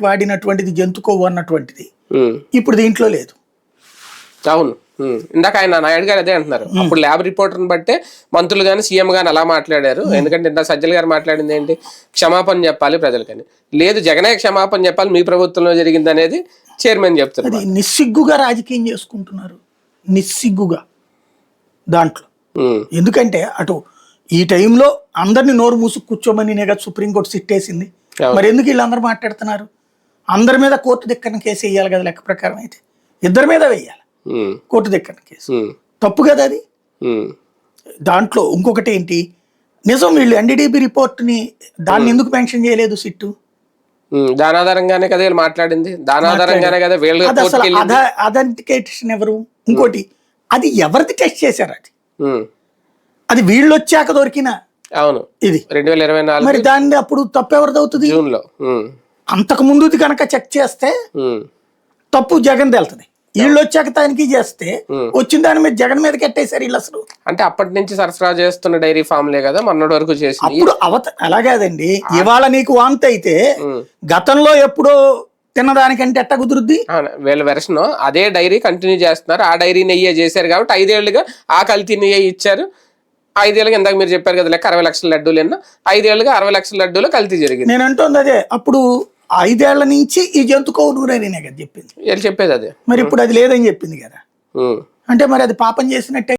వాడినటువంటిది జంతు కొవ్వు అన్నటువంటిది ఇప్పుడు దీంట్లో లేదు. అవును. ఇందాక ఆయన నాయుడు గారు అదే అంటున్నారు. అప్పుడు ల్యాబ్ రిపోర్టర్ని బట్టే మంత్రులు కానీ సీఎం గాని అలా మాట్లాడారు. ఎందుకంటే ఇంత సజ్జల గారు మాట్లాడింది ఏంటి? క్షమాపణ చెప్పాలి ప్రజలకని. లేదు జగనే క్షమాపణ చెప్పాలి మీ ప్రభుత్వంలో జరిగింది అనేది చైర్మన్ చెప్తున్నారు. నిస్సిగ్గుగా రాజకీయం చేసుకుంటున్నారు. నిస్సిగ్గుగా. దాంట్లో. ఎందుకంటే అటు ఈ టైంలో అందరిని నోరు మూసుకు కూర్చోమని నేగా సుప్రీంకోర్టు సిట్టేసింది. మరి ఎందుకు వీళ్ళందరూ మాట్లాడుతున్నారు? అందరి మీద కోర్టు దిక్కన కేసు వేయాలి కదా లెక్క ప్రకారం అయితే. ఇద్దరి మీద వేయాలి. కోర్టు దిక్కన కేసు. తప్పు కదా అది. దాంట్లో ఇంకొకటి ఏంటి? నిజం వీళ్ళు ఎన్డీడీబీ రిపోర్ట్ని దాన్ని ఎందుకు మెన్షన్ చేయలేదు సిట్టు. దాని ఆధారంగానే కదా వీళ్ళు మాట్లాడింది. దాని ఆధారంగానే కదా వీళ్ళు అథెంటికేషన్ ఎవరు? ఇంకోటి అది ఎవరిది టెస్ట్ చేశారు అది? అది వీళ్ళు వచ్చాక దొరికిన అవును. ఇది. రెండు వేల ఇరవై నాలుగు మరి దాన్ని అప్పుడు తప్పు ఎవరిది అవుతుంది? జూన్లో అంతకు ముందుది కనుక చెక్ చేస్తే తప్పు జగన్ వెళ్తుంది వీళ్ళు వచ్చాక తనిఖీ చేస్తే. వచ్చిన దాని మీద జగన్ మీద కట్టేశారు వీళ్ళు అసలు. అంటే అప్పటి నుంచి సరఫరా చేస్తున్న డైరీ ఫామ్లే కదా మొన్నటి వరకు చేసింది అప్పుడు అవత అలాగేదండి ఇవాళ నీకు వాంతి అయితే. గతంలో ఎప్పుడో తిన్నదానికంటే ఎట్ట కుదురుద్ది? వీళ్ళ వెర్షన్ అదే డైరీ కంటిన్యూ చేస్తున్నారు. ఆ డైరీ నెయ్యే చేశారు కాబట్టి ఐదేళ్ళుగా ఆ కల్తీ నెయ్యి ఇచ్చారు. ఐదేళ్ళుగా ఇందాక మీరు చెప్పారు కదా లెక్క అరవై లక్షల లడ్డూలు ఎన్నో. ఐదేళ్ళుగా అరవై లక్షల లడ్డూలు కల్తీ జరిగింది. నేను అంటుంది అదే అప్పుడు ఐదేళ్ళ నుంచి ఈ జంతు కొవ్వు నూనెనే కదా చెప్పింది. వీళ్ళు చెప్పేది అదే. మరి ఇప్పుడు అది లేదని చెప్పింది కదా. అంటే మరి అది పాపం చేసినట్టే